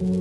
புதிய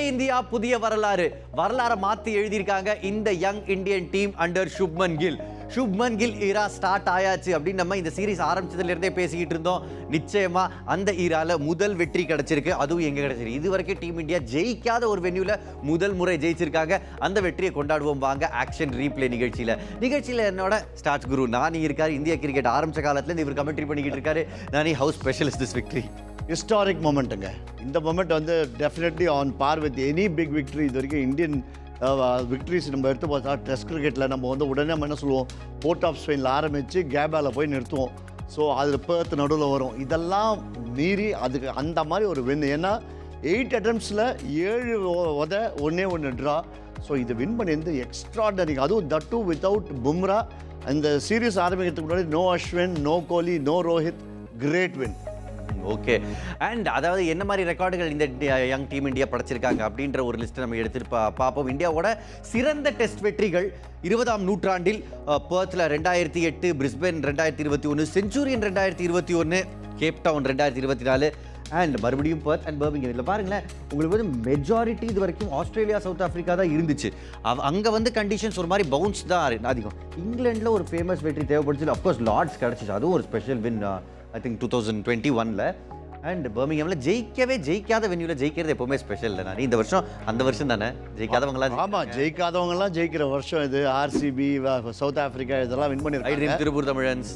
இந்தியா புதிய வரலாறு. வரலாறை மாத்தி எழுதியிருக்காங்க இந்த young Indian team under Shubman Gill Shubman Gill era start ஆயாச்சு அப்படின்னு நம்ம இந்த சீரிஸ் ஆரம்பிச்சதுலேருந்தே பேசிக்கிட்டு இருந்தோம். நிச்சயமாக அந்த ஈரால முதல் வெற்றி கிடச்சிருக்கு. அதுவும் எங்கே கிடச்சிருக்கு? இது வரைக்கும் டீம் இந்தியா ஜெயிக்காத ஒரு வென்யூவில் முதல் முறை ஜெயிச்சிருக்காங்க. அந்த வெற்றியை கொண்டாடுவோம் வாங்க ஆக்ஷன் ரீப்ளே நிகழ்ச்சியில். நிகழ்ச்சியில் என்னோட ஸ்டார்ட் குரு நானி இருக்கார். இந்திய கிரிக்கெட் ஆரம்பிச்ச காலத்துலேருந்து இவர் கமெண்ட்ரி பண்ணிக்கிட்டு இருக்காரு. Nani how's specialist this victory historic மொமெண்ட்டுங்க இந்த மொமெண்ட் வந்து definitely on par with any big victory இது வரைக்கும் இந்தியன் விக்ட்ரிஸ் நம்ம எடுத்து பார்த்தா டெஸ்ட் கிரிக்கெட்டில் நம்ம வந்து உடனே நம்ம என்ன சொல்லுவோம்? போர்ட் ஆஃப் ஸ்பெயினில் ஆரம்பித்து கேபாவில் போய் நிறுத்துவோம். ஸோ அதில் பேர்த் நடுவில் வரும். இதெல்லாம் மீறி அதுக்கு அந்த மாதிரி ஒரு வின் ஏன்னா எயிட் அட்டம்ப்ஸில் ஏழு உத ஒன்றே ஒன்று ட்ரா ஸோ இது வின் பண்ணியிருந்து எக்ஸ்ட்ராடனரி அதுவும் தட் டூ வித்தவுட் பும்ரா அந்த சீரீஸ் ஆரம்பிக்கிறதுக்கு முன்னாடி no Ashwin no Kohli no Rohit great win okay and அதாவது என்ன மாதிரி ரெக்கார்டுகள் இந்த யங் டீம் இந்தியா படைச்சிருக்காங்க அப்படின்ற ஒரு லிஸ்ட்டை நம்ம எடுத்துட்டு பா பார்ப்போம். இந்தியாவோட சிறந்த டெஸ்ட் வெற்றிகள் இருபதாம் நூற்றாண்டில் பேர்த்தில் ரெண்டாயிரத்தி எட்டு பிரிஸ்பென் ரெண்டாயிரத்தி இருபத்தி ஒன்று செஞ்சுரியன் ரெண்டாயிரத்தி இருபத்தி ஒன்று கேப் டவுன் ரெண்டாயிரத்தி இருபத்தி நாலு அண்ட் மறுபடியும் பர்த் அண்ட் பர்மிங்கம் இதில் பாருங்களேன் உங்களுக்கு வந்து மெஜாரிட்டி இது வரைக்கும் ஆஸ்திரேலியா சவுத் ஆஃப்ரிக்கா தான் இருந்துச்சு. அவ அங்கே வந்து கண்டிஷன்ஸ் ஒரு மாதிரி பவுன்ஸ் தான் அதிகம். இங்கிலாண்டில் ஒரு ஃபேமஸ் வெற்றி தேவைப்படுச்சு அப்கோர்ஸ் லார்ட்ஸ் கிடச்சிச்சு. அதுவும் ஒரு special win I think two thousand twenty ஒனில் அண்ட் பர்மிங்ஹாமில் ஜெயிக்கவே ஜெயிக்காத வென்யூவில் ஜெயிக்கிறது எப்பவுமே ஸ்பெஷல் நான். இந்த வருஷம் அந்த வருஷம் தானே. ஜெயிக்காதவங்களாம் ஆமாம் ஜெயிக்காதவங்கலாம் ஜெயிக்கிற வருஷம் இது. ஆர்சிபி சவுத் ஆப்பிரிக்கா இதெல்லாம் வின் ட்ரீம் திருப்பூர் தமிழன்ஸ்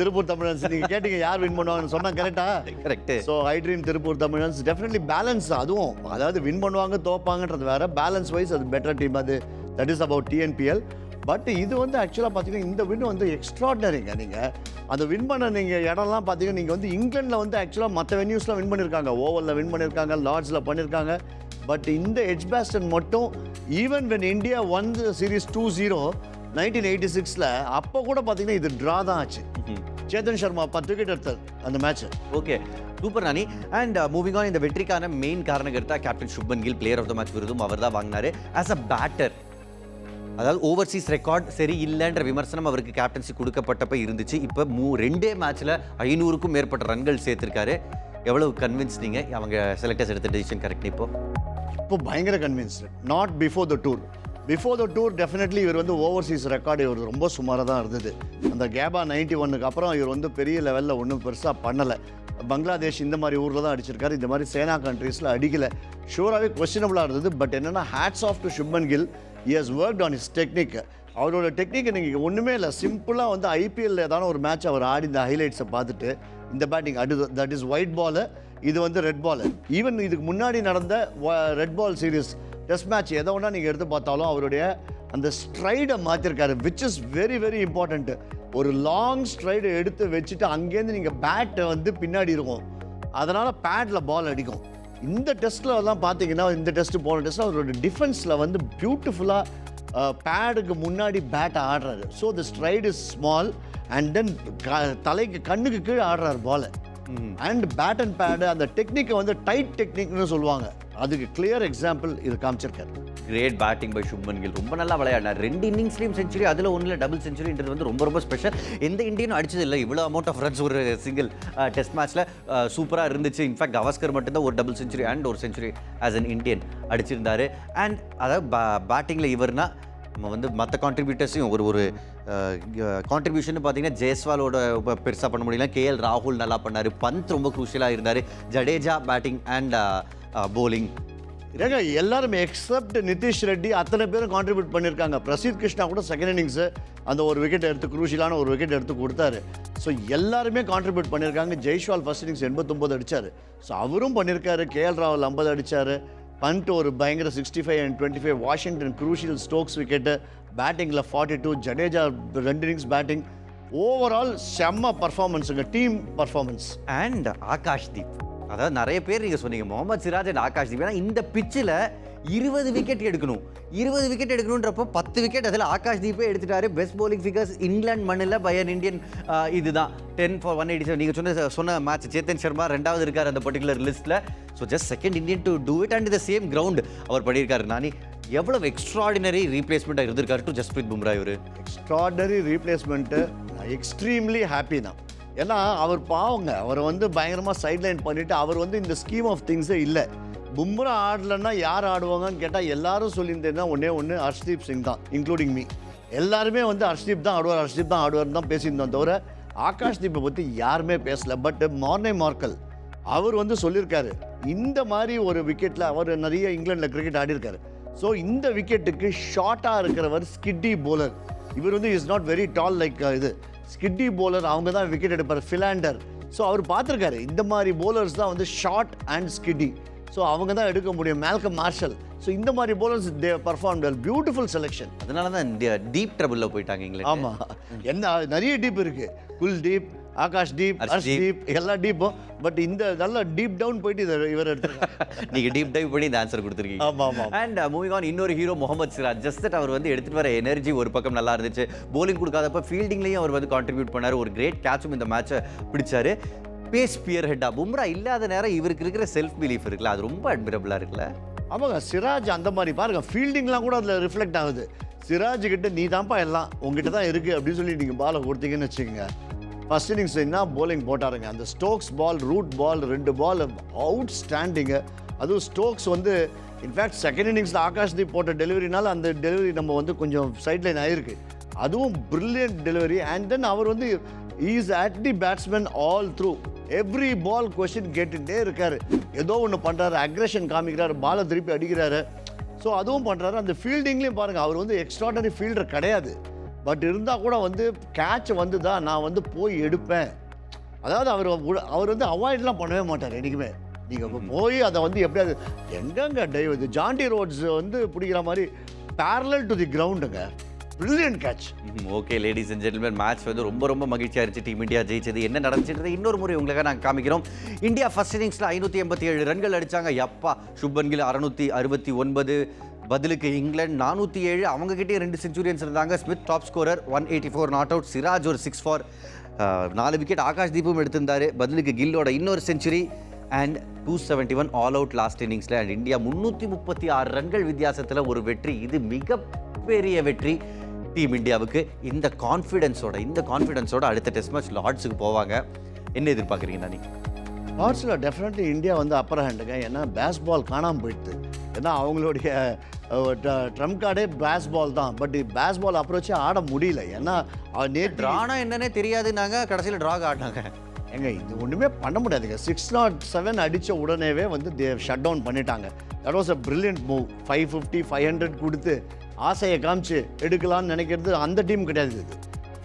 திருப்பூர் தமிழன்ஸ் நீங்க கேட்டீங்க யார் வின் பண்ணுவாங்கன்னு சொன்னா கரெக்டா correct so I dream Tiruppur Tamizhans definitely balance அதுவும் அதாவது வின் பண்ணுவாங்க தோப்பாங்கன்றது வேற. பேலன்ஸ் வைஸ் அது பெட்டர் டீம் அது that is about TNPL but இது வந்து ஆக்சுவலாக பார்த்தீங்கன்னா இந்த வின் வந்து எக்ஸ்ட்ராடனரிங்க நீங்கள் அந்த வின் பண்ண நீங்கள் இடம்லாம் பார்த்தீங்கன்னா நீங்கள் வந்து இங்கிலாண்டில் வந்து ஆக்சுவலாக மற்ற வென்யூஸில் வின் பண்ணியிருக்காங்க ஓவலில் வின் பண்ணியிருக்காங்க லார்ட்ஸில் பண்ணியிருக்காங்க பட் இந்த எட்ஜ் பேஸ்டன் மட்டும் even when India won series two zero nineteen eighty சிக்ஸில் அப்போ கூட பார்த்தீங்கன்னா இது ட்ரா தான் ஆச்சு. சேத்தன் சர்மா பத்து விக்கெட் எடுத்தார் அந்த match okay super Nani and moving on இந்த வெற்றிக்கான main காரணகர்த்தா captain Shubman Gill player of the match விருதும் அவர் தான் வாங்கினாரு. ஆஸ் அ பேட்டர் அதாவது ஓவர்சீஸ் ரெக்கார்ட் சரி இல்லைன்ற விமர்சனம் அவருக்கு கேப்டன்சி கொடுக்கப்பட்டப்ப இருந்துச்சு. இப்போ மூ ரெண்டே மேட்ச்சில் ஐநூறுக்கும் மேற்பட்ட ரன்கள் சேர்த்துருக்காரு. எவ்வளவு கன்வின்ஸ் நீங்கள் அவங்க செலக்டர்ஸ் எடுத்த டெசிஷன் கரெக்ட் இப்போ. இப்போ பயங்கர convinced not before the tour before the tour definitely இவர் வந்து ஓவர்சீஸ் ரெக்கார்டு இவர் ரொம்ப சுமாராக தான் இருந்தது. அந்த கேபா நைன்டி ஒன்னுக்கு அப்புறம் இவர் வந்து பெரிய லெவலில் ஒன்றும் பெருசாக பண்ணலை. பங்களாதேஷ் இந்த மாதிரி ஊரில் தான் அடிச்சிருக்காரு. இந்த மாதிரி சேனா கண்ட்ரீஸில் அடிக்கலை. ஷூராகவே கொஸ்டினபுளாக இருந்தது பட் என்னென்னா hats off to Shubman Gill he has work on his technique அவரோட டெக்னிக்கை நீங்கள் ஒன்றுமே இல்லை. சிம்பிளாக வந்து ஐபிஎல்ல ஏதான ஒரு மேட்ச் அவர் ஆடி இந்த ஹைலைட்ஸை பார்த்துட்டு இந்த பேட்டிங் அடு தட் இஸ் ஒயிட் பாலு இது வந்து ரெட் பாலு ஈவன் இதுக்கு முன்னாடி நடந்த red ball series test match எதை ஒன்றா நீங்கள் எடுத்து பார்த்தாலும் அவருடைய அந்த ஸ்ட்ரைடை மாற்றிருக்காரு which is very very important ஒரு லாங் ஸ்ட்ரைடை எடுத்து வச்சுட்டு அங்கேருந்து நீங்கள் பேட்டை வந்து பின்னாடி இருக்கும். அதனால் பேட்டில் பால் அடிக்கும். இந்த டெஸ்ட்டில் எல்லாம் பார்த்தீங்கன்னா இந்த டெஸ்ட் போன டெஸ்ட்டில் அவரோட டிஃபென்ஸில் வந்து பியூட்டிஃபுல்லாக பேடுக்கு முன்னாடி பேட்டை ஆடுறாரு. So the stride is small and then தலைக்கு கண்ணுக்கு கீழே ஆடுறாரு பாலை அண்ட் பேட் அண்ட் பேடு அந்த டெக்னிக்கை வந்து டைட் டெக்னிக்னு சொல்லுவாங்க. அதுக்கு கிளியர் எக்ஸாம்பிள் இது காமிச்சிருக்காரு. Great batting by Shubman Gill ரொம்ப நல்லா விளையாடினார். ரெண்டு இன்னிங்ஸ்லையும் செஞ்சுரி அதில் ஒன்றில் டபுள் செஞ்சுரின்றது வந்து ரொம்ப ரொம்ப ஸ்பெஷல் எந்த இந்தியனும் அடிச்சது இல்லை. இவ்வளோ அமௌண்ட் ஆஃப் ரன்ஸ் ஒரு சிங்கிள் டெஸ்ட் மேட்ச்சில் சூப்பராக இருந்துச்சு. இன்ஃபேக்ட் கவாஸ்கர் மட்டும்தான் ஒரு டபுள் செஞ்சுரி அண்ட் ஒரு செஞ்சுரி ஆஸ் அன் இந்தியன் அடிச்சிருந்தார். அண்ட் அதாவது பேட்டிங்கில் இவர்னா நம்ம வந்து மற்ற கான்ட்ரிபியூட்டர்ஸையும் ஒரு ஒரு கான்ட்ரிபியூஷன் பார்த்தீங்கன்னா ஜெய்ஸ்வாலோட பெருசாக பண்ண முடியல. கேஎல் ராகுல் நல்லா பண்ணார். பந்த் ரொம்ப குரூஷியலாக இருந்தார். ஜடேஜா பேட்டிங் அண்ட் போலிங் ஏங்க எல்லாருமே எக்ஸப்ட் நிதிஷ் ரெட்டி அத்தனை பேரும் கான்ட்ரிபியூட் பண்ணியிருக்காங்க பிரசீத் கிருஷ்ணா கூட செகண்ட் இன்னிங்ஸு அந்த ஒரு விக்கெட் எடுத்து குரூஷியலான ஒரு விக்கெட் எடுத்து கொடுத்தாரு. ஸோ எல்லாருமே கான்ட்ரிபியூட் பண்ணியிருக்காங்க ஜெய்ஷ்வால் ஃபர்ஸ்ட் இன்னிங்ஸ் எண்பத்தொம்போது அடிச்சார். ஸோ அவரும் பண்ணியிருக்காரு கேஎல் ராவல் ஐம்பது அடிச்சார். பண்ட் ஒரு பயங்கர sixty five and twenty five Washington crucial Stokes wicket பேட்டிங்கில் ஃபார்ட்டி டூ ஜடேஜா ரெண்டு இன்னிங்ஸ் பேட்டிங் ஓவரால் செம்ம பர்ஃபார்மன்ஸுங்க team performance and Akash Deep அதாவது நிறைய பேர் நீங்கள் சொன்னீங்க முகமது சிராஜ் அண்ட் ஆகாஷ் தீப். ஏன்னா இந்த பிச்சில் இருபது விக்கெட் எடுக்கணும். இருபது விக்கெட் எடுக்கணுன்றப்போ பத்து விக்கெட் அதில் ஆகாஷ் தீப்பே எடுத்துட்டாரு. பெஸ்ட் போலிங் ஃபிகர்ஸ் இங்கிலாந்து மண்ணில் பயன் இந்தியன் இதுதான். Ten for one eighty seven நீங்கள் சொன்ன சொன்ன மேட்ச் சேத்தன் சர்மா ரெண்டாவது இருக்கார் அந்த பர்டிகுலர் லிஸ்ட்டில் so just second Indian to do it and the same ground அவர் பண்ணியிருக்காரு. நானி எவ்வளவு எக்ஸ்ட்ராடினரி ரீப்ளேஸ்மெண்ட்டாக இருந்திருக்காரு டு ஜஸ்பிரீத் பும்ரா இவர்? எக்ஸ்ட்ராடினரி ரீப்ளேஸ்மெண்ட்டு எக்ஸ்ட்ரீம்லி ஹாப்பி தான். ஏன்னா அவர் பாவங்க. அவர் வந்து பயங்கரமாக சைட்லைன் பண்ணிவிட்டு அவர் வந்து இந்த ஸ்கீம் ஆஃப் திங்ஸே இல்லை. பும்ரா ஆடலைன்னா யார் ஆடுவாங்கன்னு கேட்டால் எல்லாரும் சொல்லியிருந்தேன்னா ஒன்றே ஒன்று ஹர்ஷ்தீப் சிங் தான் இன்க்ளூடிங் மீ எல்லாருமே வந்து ஹர்ஷ்தீப் தான் ஆடுவார் ஹர்ஷ்தீப் தான் ஆடுவார்னு தான் பேசியிருந்தோம் தவிர ஆகாஷ் தீப்பை பற்றி யாருமே பேசலை. பட் மார்னே மார்க்கல் அவர் வந்து சொல்லியிருக்காரு இந்த மாதிரி ஒரு விக்கெட்டில் அவர் நிறைய இங்கிலாண்டில் கிரிக்கெட் ஆடியிருக்காரு. ஸோ இந்த விக்கெட்டுக்கு ஷார்ட்டாக இருக்கிறவர் ஸ்கிட்டி போலர் இவர் வந்து is not very tall like இது. ஸ்கிட்டி bowler அவங்க தான் விக்கெட் எடுப்பார் ஃபிலாண்டர் ஸோ அவர் பார்த்துருக்காரு இந்த மாதிரி bowlers தான் வந்து ஷார்ட் அண்ட் ஸ்கிட்டி ஸோ அவங்க தான் எடுக்க முடியும் மேல்கம் மார்ஷல் ஸோ இந்த மாதிரி bowlers they perform well beautiful selection அதனால தான் டீப் ட்ரபிளில் போயிட்டாங்க இங்கிலாந்து. ஆமாம் என்ன நிறைய டீப் இருக்கு. குல் டீப் ஆகாஷ் டீப் ஹர்ஷ் டீப் எல்லா டீப்பும் பட் இந்த நல்லா டீப் டவுன் போயிட்டு இதை இவர் எடுத்துருக்காங்க நீங்க டீப் டைவ் பண்ணி இந்த ஆன்சர் கொடுத்துருக்கீங்க. ஆமா ஆமா அண்ட் மூவிங் ஆன் இன்னொரு hero Mohammed Siraj. Just that அவர் வந்து எடுத்துட்டு வர எனர்ஜி ஒரு பக்கம் நல்லா இருந்துச்சு. Bowling கொடுக்காதப்ப ஃபீல்டிங்லையும் அவர் வந்து கான்ட்ரிபியூட் பண்ணாரு. ஒரு கிரேட் கேட்சும் இந்த மேட்சை பிடிச்சாரு. பேஸ் பியர் ஹெட்டா பும்ரா இல்லாத நேரம் இவருக்கு இருக்கிற செல்ஃப் பிலீஃப் இருக்குல்ல அது ரொம்ப அட்மிரபிளா இருக்குல்ல? ஆமாங்க சிராஜ் அந்த மாதிரி பாருங்க ஃபீல்டிங்லாம் கூட அதில் ரிஃப்ளெக்ட் ஆகுது. சிராஜ் கிட்ட நீ தான்ப்பா எல்லாம் உங்ககிட்ட தான் இருக்கு அப்படின்னு சொல்லி நீங்கள் பாலை கொடுத்தீங்கன்னு வச்சுக்கோங்க. ஃபர்ஸ்ட் இன்னிங்ஸ் என்ன போலிங் போட்டாருங்க? அந்த ஸ்டோக்ஸ் பால் ரூட் பால் ரெண்டு பால் அவுட் ஸ்டாண்டிங்கு அதுவும் ஸ்டோக்ஸ் வந்து இன்ஃபேக்ட் செகண்ட் இன்னிங்ஸில் ஆகாஷ்தீப் போட்ட டெலிவரினால அந்த டெலிவரி நம்ம வந்து கொஞ்சம் சைட்லைன் ஆயிருக்கு. அதுவும் பிரில்லியன்ட் டெலிவரி அண்ட் தென் அவர் வந்து is at the batsman all through every ball question கேட்டுகிட்டே இருக்கார். ஏதோ ஒன்று பண்ணுறாரு அக்ரெஷன் காமிக்கிறாரு பாலை திருப்பி அடிக்கிறாரு. ஸோ அதுவும் பண்ணுறாரு அந்த ஃபீல்டிங்லேயும் பாருங்கள் அவர் வந்து எக்ஸ்ட்ராடனரி ஃபீல்டர் கிடையாது. பட் இருந்தால் கூட வந்து கேட்ச் வந்துதா நான் வந்து போய் எடுப்பேன். அதாவது அவர் அவர் வந்து அவாய்ட்லாம் பண்ணவே மாட்டார் என்றைக்குமே நீங்கள் போய் அதை வந்து எப்படியாவது எங்கெங்க டைவ் இது ஜாண்டி ரோட்ஸ் வந்து பிடிக்கிற மாதிரி parallel டு தி கிரவுண்டுங்க brilliant catch okay ladies and gentleman match வந்து ரொம்ப ரொம்ப மகிழ்ச்சியா இருந்துச்சு டீம் இந்தியா ஜெயிச்சது. என்ன நடந்துச்சுன்றது இன்னொரு முறை உங்களுக்காக நாங்கள் காமிக்கிறோம். இந்தியா ஃபர்ஸ்ட் இன்னிங்ஸில் ஐநூற்றி எண்பத்தி ஏழு ரன்கள் அடிச்சாங்க. எப்பா சுப்மன் கில் அறுநூத்தி அறுபத்தி ஒன்பது. பதிலுக்கு இங்கிலாந்து நானூற்றி ஏழு அவங்ககிட்டயே ரெண்டு செஞ்சுரியன்ஸ் இருந்தாங்க. Smith top scorer one eighty four not out Siraj ஒரு சிக்ஸ் ஃபார் நாலு விக்கெட் ஆகாஷ் தீபும் எடுத்திருந்தாரு. பதிலுக்கு கில்லோட இன்னொரு century and two seventy one all out last இன்னிங்ஸில் அண்ட் இந்தியா முந்நூற்றி முப்பத்தி ஆறு ரன்கள் வித்தியாசத்தில் ஒரு வெற்றி. இது மிகப்பெரிய வெற்றி டீம் இந்தியாவுக்கு. இந்த கான்ஃபிடென்ஸோட இந்த கான்ஃபிடென்ஸோட அடுத்த டெஸ்ட் மேட்ச் லார்ட்ஸுக்கு போவாங்க. என்ன எதிர்பார்க்குறீங்க நீங்கள் லார்ட்ஸில் டெஃபினெட்லி இந்தியா வந்து அப்பர் ஹேண்டுங்க ஏன்னா பேஸ் பால் காணாமல் போயிடுது. ஏன்னா அவங்களுடைய ட்ரம் கார்டே பேஸ் பால் தான். பட் பேஸ் பால் அப்ரோச்சே ஆட முடியல. ஏன்னா நேற்று ட்ரானா என்னன்னே தெரியாதுன்னாங்க. கடைசியில் ட்ராக் ஆடினாங்க ஏங்க இது ஒன்றுமே பண்ண முடியாதுங்க. சிக்ஸ் நாட் செவன் அடித்த உடனேவே வந்து தே ஷட் டவுன் பண்ணிட்டாங்க. That was a brilliant move five fifty five hundred கொடுத்து ஆசையை காமிச்சு எடுக்கலாம்னு நினைக்கிறது அந்த டீம் கிடையாது இது.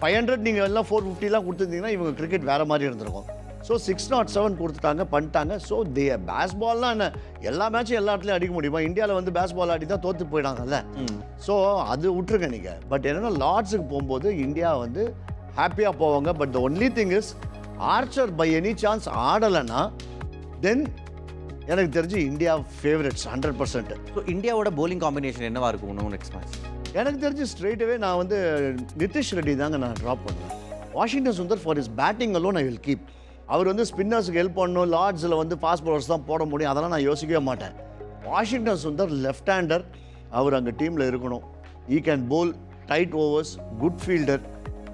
ஃபைவ் ஹண்ட்ரட் நீங்கள் எல்லாம் ஃபோர் ஃபிஃப்டிலாம் கொடுத்துருந்தீங்கன்னா இவங்க கிரிக்கெட் வேறு மாதிரி இருந்திருக்கும். ஸோ சிக்ஸ் நாட் செவன் கொடுத்துட்டாங்க பண்ணிட்டாங்க. ஸோ தே பேஸ் பால்லாம் என்ன? எல்லா மேட்சும் எல்லா இடத்துலையும் அடிக்க முடியுமா? இந்தியாவில் வந்து பேஸ் பால் ஆடி தான் தோற்று போயிடாங்கல்ல ஸோ அது விட்டுருங்க நீங்கள் பட் என்னன்னா லார்ட்ஸுக்கு போகும்போது இந்தியா வந்து ஹாப்பியாக போவாங்க. But the only thing is Archer by any chance ஆடலைன்னா then எனக்கு தெரிஞ்சு India favourites hundred percent so இந்தியாவோட bowling காம்பினேஷன் என்னவா இருக்கும் இன்னும் நெக்ஸ்ட் மேட்ச் எனக்கு தெரிஞ்சு ஸ்ட்ரெயிட்டவே நான் வந்து நிதிஷ் ரெட்டி தாங்க நான் ட்ராப் பண்ணுவேன். Washington Sundar for is batting alone I will keep அவர் வந்து ஸ்பின்னர்ஸுக்கு ஹெல்ப் பண்ணணும் லார்ட்ஸில் வந்து ஃபாஸ்ட் பவுலர்ஸ் தான் போட முடியும் அதெல்லாம் நான் யோசிக்கவே மாட்டேன். வாஷிங்டன் சுந்தர் லெஃப்ட் ஹேண்டர் அவர் அங்கே டீமில் இருக்கணும். He can bowl tight overs good fielder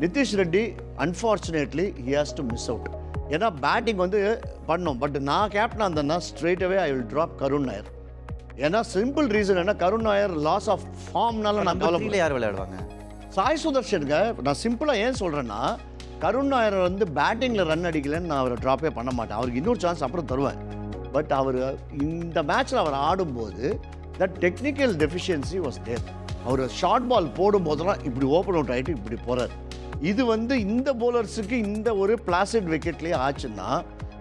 Nitish Reddy unfortunately he has to miss out ஏன்னா பேட்டிங் வந்து பண்ணோம் பட் நான் கேப்டனாக இருந்தேன்னா straightaway I will drop Karun Nair ஏன்னா சிம்பிள் ரீசன் என்ன கருண் நாயர் லாஸ் ஆஃப் ஃபார்ம்னால நான் யார் விளையாடுவாங்க? சாய் சுதர்ஷனுங்க நான் சிம்பிளாக ஏன் சொல்கிறேன்னா கருண் நாயர் வந்து பேட்டிங்கில் ரன் அடிக்கலைன்னு நான் அவரை ட்ராப்பே பண்ண மாட்டேன். அவருக்கு இன்னொரு சான்ஸ் அப்புறம் தருவேன் பட் அவர் இந்த மேட்ச்சில் அவர் ஆடும்போது that technical deficiency was there our short ball போடும்போதெல்லாம் இப்படி ஓப்பன் அவுட் ஆகிட்டு இப்படி போகிறார் இது வந்து இந்த bowlersக்கு இந்த ஒரு பிளாசிட் விக்கெட்லேயே ஆச்சுன்னா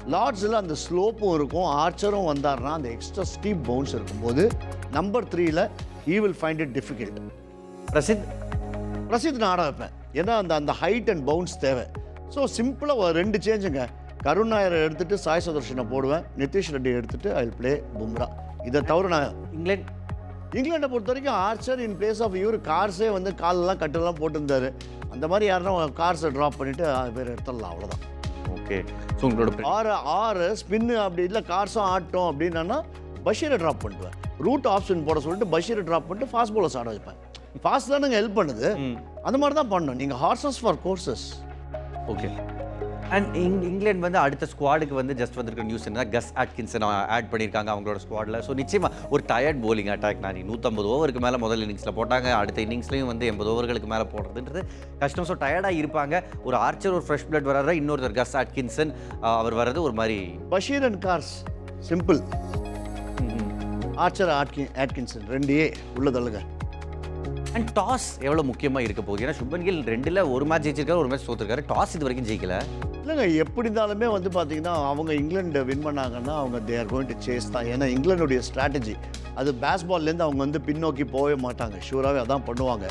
லார்ட்ஸில் அந்த ஸ்லோப்பும் இருக்கும் ஆர்ச்சரும் வந்தார்னா அந்த எக்ஸ்ட்ரா ஸ்டீப் பவுன்ஸ் இருக்கும்போது நம்பர் த்ரீல he will find it difficult Prasidh? Rashid நான் ஆட வைப்பேன். ஏன்னா அந்த அந்த ஹைட் அண்ட் பவுன்ஸ் தேவை. ஸோ சிம்பிளாக ஒரு ரெண்டு சேஞ்சுங்க கருண் நாயரை எடுத்துட்டு சாய் சுதர்ஷனை போடுவேன். நிதிஷ் ரெட்டி எடுத்துட்டு ஐ ப்ளே பும்ரா இதை தவிர நான் இங்கிலாந்து. இங்கிலாண்டை பொறுத்த வரைக்கும் ஆர்ச்சர் இன் பிளேஸ் ஆஃப் இவர் கார்ஸே வந்து காலெல்லாம் கட்டெல்லாம் போட்டிருந்தாரு. அந்த மாதிரி யாருன்னா கார்ஸை ட்ராப் பண்ணிவிட்டு பேர் எடுத்துடலாம் அவ்வளோதான் ஓகே. ஸோ உங்களோட ஆறு ஆறு ஸ்பின்னு அப்படி இல்லை கார்ஸும் ஆட்டும் அப்படின்னா பஷீரை ட்ராப் பண்ணிடுவேன். ரூட் ஆப்ஷன் போட சொல்லிட்டு பஷீரை ட்ராப் பண்ணிட்டு ஃபாஸ்ட் bowlers ஆட வைப்பேன் ஃபாஸ்ட் தானங்க ஹெல்ப் பண்ணுது. அந்த மாதிரி தான் பண்ணணும் நீங்கள் horses for courses okay and இங் இங்கிலாந்து வந்து அடுத்த ஸ்குவாடுக்கு வந்து ஜஸ்ட் வந்திருக்க நியூஸ் என்ன கஸ் ஆட்கின்சன் ஆட் பண்ணியிருக்காங்க அவங்களோட ஸ்குவாடில் ஸோ நிச்சயமாக ஒரு டயர்ட் bowling அட்டாக் நான். நூற்றம்பது ஓவருக்கு மேலே முதல் இன்னிங்ஸில் போட்டாங்க. அடுத்த இன்னிங்ஸ்லையும் வந்து எண்பது ஓவர்களுக்கு மேலே போடுறதுன்றது கஷ்டம். ஸோ டயர்டாக இருப்பாங்க. ஒரு ஆர்ச்சர் ஒரு ஃப்ரெஷ் பிளட் வர்றாரு இன்னொருத்தர் கஸ் ஆட்கின்சன் அவர் வர்றது ஒரு மாதிரி Bashir and Carse simple Archer Atkin Atkinson ரெண்டே உள்ள தள்ளுங்க அண்ட் டாஸ் எவ்வளோ முக்கியமாக இருக்க போகுது? ஏன்னா சுப்மன் கில் ரெண்டில் ஒரு மேட்ச் ஜெயிச்சிருக்காரு ஒரு மேட்ச் தோத்துருக்காரு. டாஸ் இது வரைக்கும் ஜெயிக்கல. இல்லைங்க எப்படி இருந்தாலுமே வந்து பார்த்தீங்கன்னா அவங்க இங்கிலாந்து வின் பண்ணாங்கன்னா அவங்க they are going to chase தான். ஏன்னா இங்கிலாந்துடைய ஸ்ட்ராட்டஜி அது பேஸ்பால்லேருந்து அவங்க வந்து பின்னோக்கி போகவே மாட்டாங்க. ஷூராகவே அதான் பண்ணுவாங்க.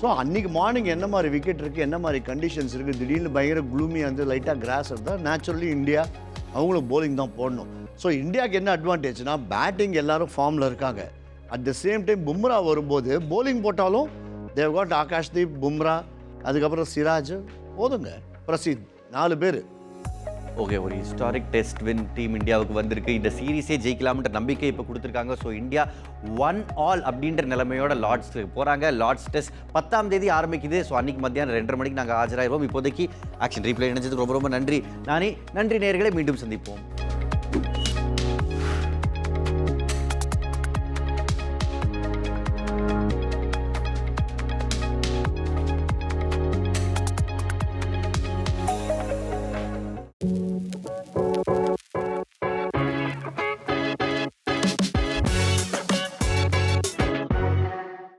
ஸோ அன்றைக்கி மார்னிங் என்ன மாதிரி விக்கெட் இருக்குது என்ன மாதிரி கண்டிஷன்ஸ் இருக்குது திடீர்னு பயங்கர க்ளூமியாக வந்து லைட்டாக கிராஸ் இருந்தால் நேச்சுரலி இந்தியா அவங்களும் bowling தான் போடணும். ஸோ இந்தியாவுக்கு என்ன அட்வான்டேஜ்னா பேட்டிங் எல்லாரும் ஃபார்மில் இருக்காங்க. At the same time Bumrah வரும்போது போலிங் போட்டாலும் தேவ் காட் ஆகாஷ்தீப் பும்ரா அதுக்கப்புறம் சிராஜ் போதுங்க. பிரசீத் நாலு பேர். ஓகே ஒரு ஹிஸ்டாரிக் டெஸ்ட் வின் டீம் இந்தியாவுக்கு வந்திருக்கு. இந்த சீரீஸே ஜெயிக்கலாம்ன்ற நம்பிக்கை இப்போ கொடுத்துருக்காங்க. ஸோ இந்தியா ஒன் ஆல் அப்படின்ற நிலைமையோட லார்ட்ஸ் போகிறாங்க லார்ட்ஸ் டெஸ்ட் பத்தாம் தேதி ஆரம்பிக்குது. ஸோ அன்னைக்கு மத்தியானம் ரெண்டரை மணிக்கு நாங்கள் ஆஜராயிருவோம். இப்போதைக்கு ஆக்ஷன் ரீப்ளே இணைஞ்சதுக்கு ரொம்ப ரொம்ப நன்றி. நானே நன்றி நேர்களை மீண்டும் சந்திப்போம்.